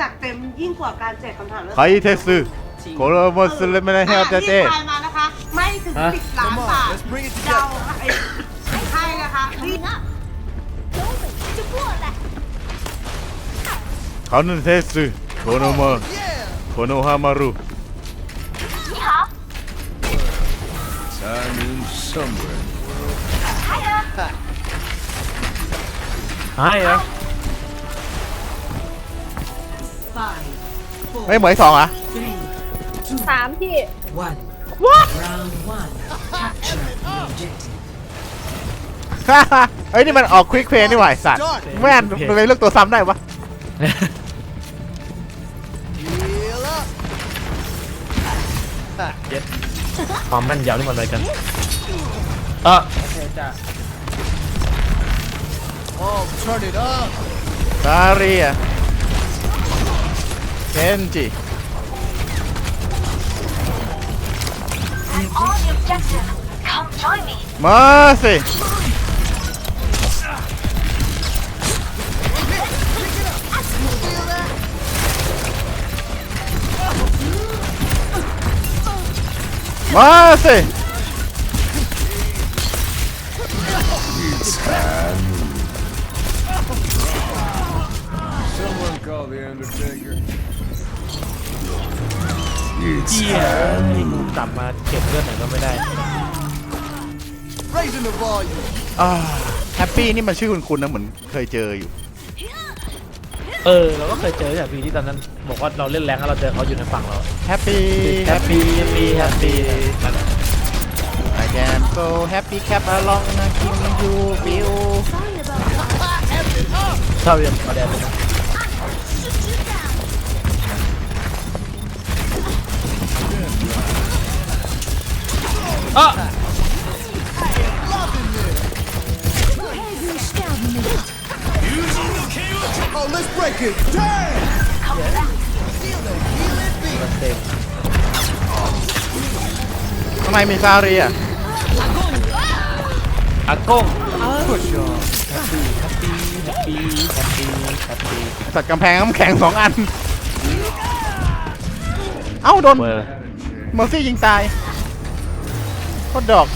จัดเต็มยิ่งกว่าการแจกคำถามไครเทสึโคโรโมสเลเมเนเฮลเตเต้ที่ทามานะคะ ไม่ถึงสิบล้านบาทเดาใช่นะคะนี่เขาหนึ่งเทสึโคโนโมโคโนฮามารุนี่ฮะ I'm in somewhere. Hiya. Hiya. ไม่เหมือนสองเหรอะ three, สามพี่ one. Round one. Capture the objective. เฮ้ยนี่มันออกควิกเพลย์นี่หว่าไอ้สัตว์แม่นทำไมเลือกตัวซ้ำได้วะ Heal up! เย็ดความแม่นยำนี่มันอะไรกันเออโอเคจ้ะ Oh, turn it up! ซาเรีย เคนจิ I'm on เจียนี่กูกลับมาเก็บเลือดหน่อยก็ไม่ได้ Raising the volume. อ่าแฮปปี้นี่มันชื่อคุณคุณนะเหมือนเคยเจออยู่ เออเราก็เคยเจอจากพีที่ตอนนั้นบอกว่าเราเล่นแรงแล้วเราเจอเขาอยู่ในฝั่งเราแฮปปี้แฮปปี้แฮปปี้แฮปปี้นั่นแหละ I am so happy clap along นะ Give me you feel ชอบเรียนมาแดนเลยนะ เต็มทำไมมีซาเรียอากง Push on. แฮปปี้แฮปปี้แฮปปี้แฮปปี้แฮปปี้สัตว์กำแพงน้ำแข็งสองอัน เอ้าโดนเวอร์ เมอร์ซี่ยิงตายโค ตรดอก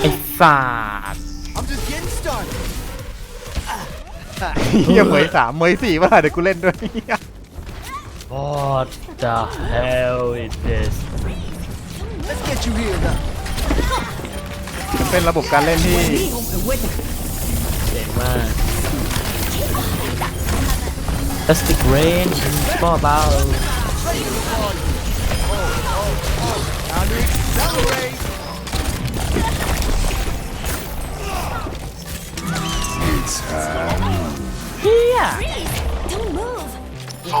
ไอ้สัตว์ I'm just getting started. เฮียเหมยสามเหมยสี่ป่ะเดี๋ยวกูเล่นด้วย What the hell is this Let's get you healed up. มันเป็นระบบการเล่นที่เจ๋งมาก Plastic Rain ก็เบา Time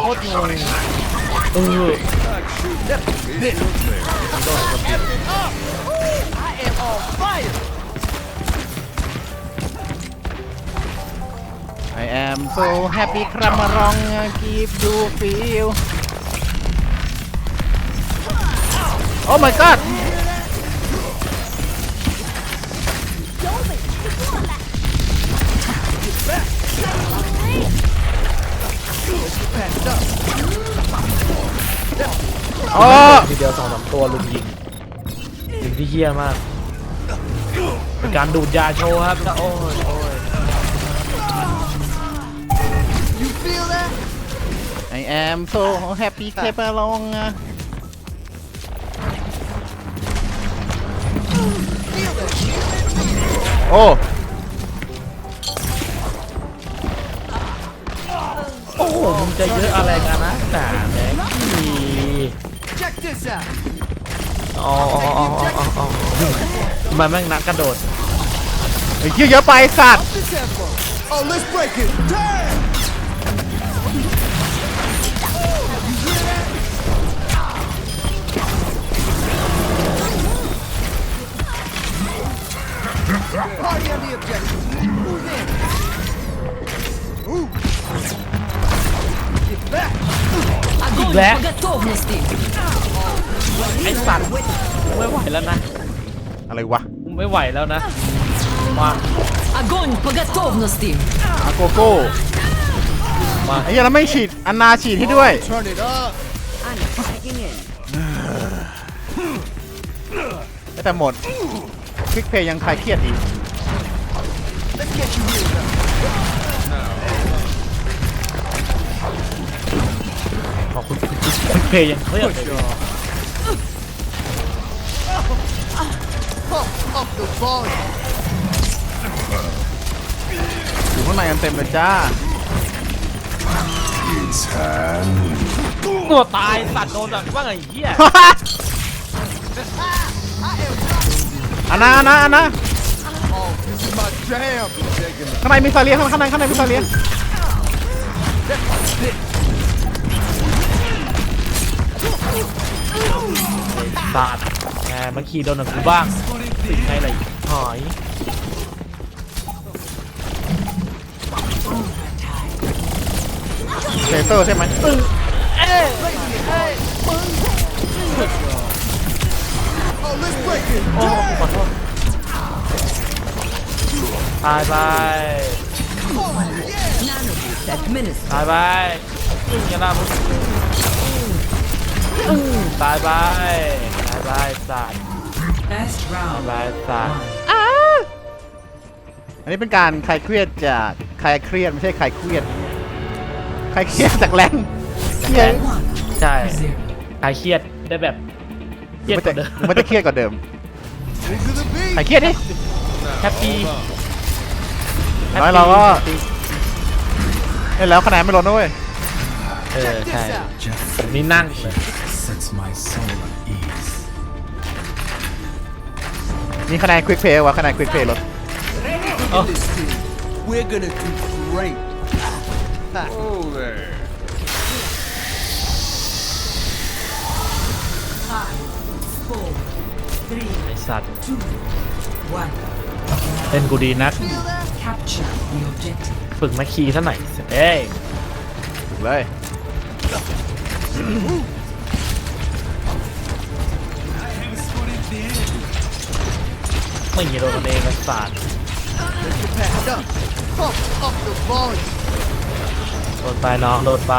I am so happy Kramarong. Keep you feel. Oh my god! อ๋อทีเดียวสองสามตัวลุมยิงยิงที่เฮี้ยมากเป็นการดูดยาโชว์ครับแล้วโอ้ยโอ้ย You feel that? I am so happy ครับมาร้อง Feel that? โอ้โอ้โหมึงจะเยอะอะไรกันนะแต่ อ๋อมันแม่งนักกระโดดไอ้เหี้ยเยอะไปสัตว์ อีกแล้วไอ้สัตว์ไม่ไหวแล้วนะ อะไรวะ ไม่ไหวแล้วนะมา Огонь по готовности! อาโกโก้ไอ้เหี้ยแล้วไม่ฉีดอันนาฉีดให้ด้วย Turn it up. แต่หมดคลิกเพย์ยังคลายเครียดดี Let's get you healed up. ขอบ คุณคุณเพย์ยังเครียดเลย Pump up the volume. อยู่ข้างในกันเต็มเลยจ้า ตัวตายสัตว์โดนแบบว่าไงเหี้ยอันนาอันนาอันนา Oh, this is my jam. ข้างในมีซาเลียข้างในข้างในข้างในมีซาเลีย สัตว์แหมมาขี่โดนกับกูบ้างติดไงล่ะหอยเซเตอร์ใช่ไหม Oh, let's break it. โอ้ขอโทษตายไป Administer. ตายไปอึ้งกันละมึงอึ้งตายไป ตายไปสัตว์ Best ตาย round. ไปสัตว์ อันนี้เป็นการคลายเครียดจากคลายเครียดไม่ใช่คลายเครียดคลายเครียดจากแรงเครียด One. ใช่ Zero. คลายเครียดได้แบบเครียดมันกจะว่าเดิมมันจะเครียดกว่าเดิม These are the คลาย beats. เครียดดิแฮปปี้น้อยเราก็เล่นแล้วคะแนนไม่ลดนะเว้ย เออ Check ใช่ this out. ผมนี่นั่งเลย sets my soul มีคะแนนควิกเพย์วะคะแนนควิกเพย์ลด Oh. In this team, we're gonna do great. Oh, there. Four. Three. ไอสัตว์ Two. One. เล่นกูดีนัก Capture the objective. ฝึกมาขี่ซะหน่อยเอ้ยถูกเลย ไม่มีโดนเองไอ้สัตว์ Let's get packed up. Pump up the volume. โดนไปน้องโดนไป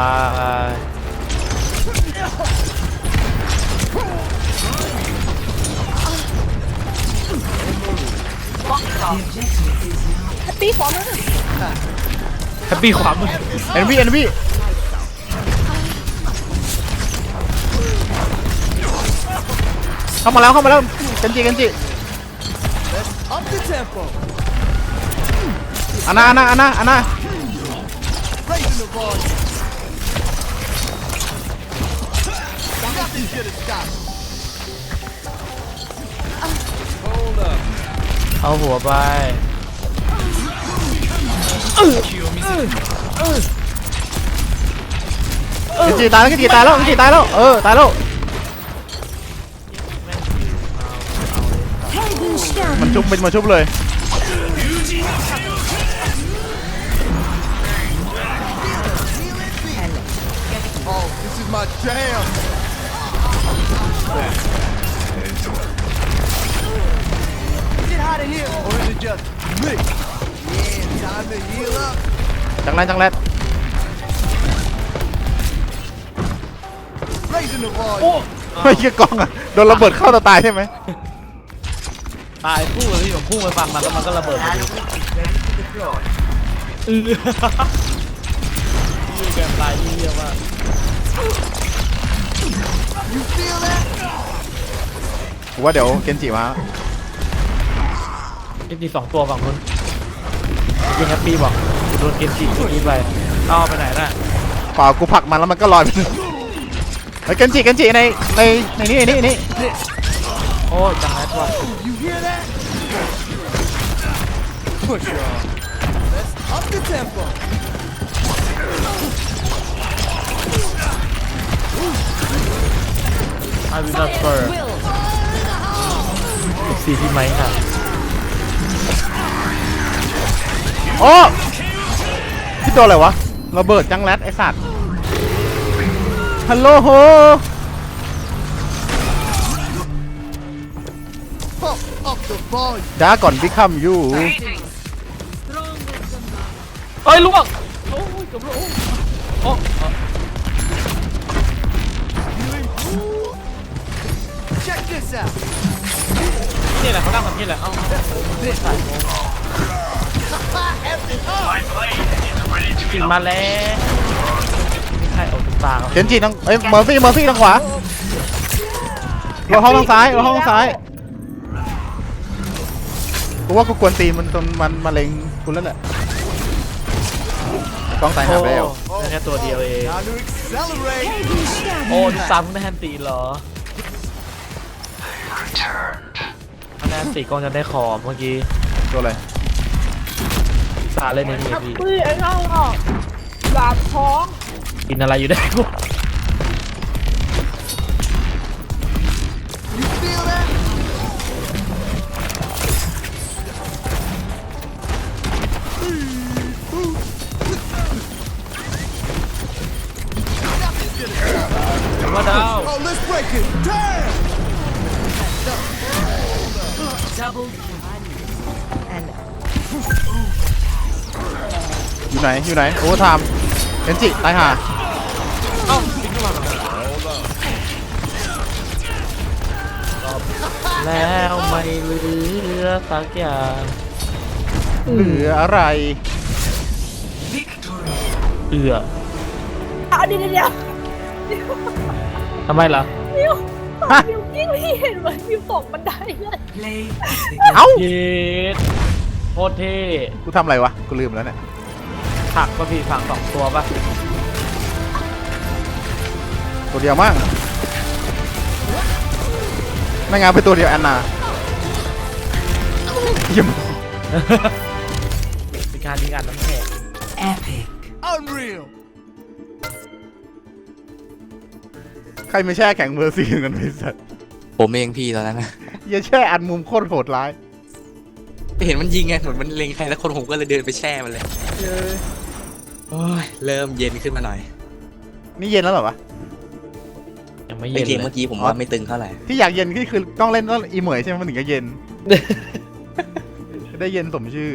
The objective is now แฮปปี้ขวามือเอ็นวีเอ็นวีเข้ามาแล้วเข้ามาแล้วกันจิกันจิ up the tempo. อันนาอันนาอันนาอันนา Raising the volume. Nothing should have stopped. Hold up. เอาหัวไปกันจิตายแล้วกันจิตายแล้วกันจิตายแล้ว เออ ตายแล้ว มันชุบมันมาชุบเลย Oh, this is my jam. Is it hot in here, or is it just me? Yeah, time to heal up. จังแรนจังแรน Raising the volume. ไม่ใช่กล้องอะโดนระเบิดเข้าตัวตายใช่ไหม ตายคู่งเลยพี่ผมพุ่งไปฟังมันแล้วมันก็ระเบิดพอดีเออยี่แกมตายยี่เยี่ยมาก You feel that? กูว่าเดี๋ยวเกนจิมาเกนจิสองตัวฝั่งนู้นยิงแฮปปี้บอกโดนเกนจิเมื่อกี้ไปเอาไปไหนน่ะเปล่ากูผลักมันแล้วมันก็ลอยไปเลยเฮ้ยเกนจิเกนจิในในในนี่นี่นี่ โอ้ยจังแรดว่ะ You hear that? Push y'all. Let's up the tempo. ไอวินเนอร์เฟิร์สีที่ไหมค่ะโอ้ที่โดนอะไรวะระเบิดจังแรดไอสัตว์ฮัลโหลโฮ ดาก่อนพิคัมยูเอ้ยล่วงโอ้ยเกับล่วงโอ้โอ้ Check this out. นี่แหละเขาตั้งทำนี่แหละเอ้าใส่กินมาแล้วใช่เอาตุ๊กตาเขาเจนจีทางเอ้ยเมอร์ฟี่เมอร์ฟี่ทางขวาเราห้องทางซ้ายเราห้องทางซ้าย กูว่ากูกวนตีนมันจนมันมาเล็งกูแล้วแหละกล้องตายหาไปแล้วโอ้ได้แค่ตัวเดียวเอง Time to accelerate. โอ้ดูซ้ำได้แฮนตีเหรอคะแนนตีกองจะได้ขอบเมื่อกี้ตัวอะไรสาเล่นในนี้พี่อุ้ยไอ้เข้าออกบาดท้องกินอะไรอยู่ได้กู ไหนอยู่ไหนโอเวอร์ไทม์เจนจิตายหาเอ้าทิ้งเข้ามาทำไมแล้วไม่เหลือสักอย่างเหลืออะไร Victory. เอือเอาเดี๋ยวเดี๋ยวทำไมล่ะฮะมิวกิ้งพี่เห็นเหมือนมิวตกบันไดเลย Play of the เอ้าเย็ดโคตรเท่กูทำอะไรวะกูลืมแล้วเนี่ย ผักป่ะพี่ผักสองตัวป่ะตัวเดียวมั้งไม่งานเป็นตัวเดียวแอนนาเยี่ยมเป็นการยิงอัดน้ำแข็ง epic. Unreal. ใครไม่แช่แข็งเบอร์สี่กันไปสัตว์ผมเองพี่ตอนนั้นนะอย่าแช่อันมุมโคตรโหดร้าย เห็นมันยิงไงเหมือนมันเล็งใครแล้วคนผมก็เลยเดินไปแช่มันเลย โอ้ยเริ่มเย็นขึ้นมาหน่อยนี่เย็นแล้วเหรอวะ ยังไม่ในเย็นเกมเลเมื่ยอกี้ผมว่าไม่ตึงเท่าไหร่ที่อยากเย็นก็คือต้องเล่นต้องอีเหมยใช่ไหมมันถึงจะเย็น ได้เย็นสมชื่อ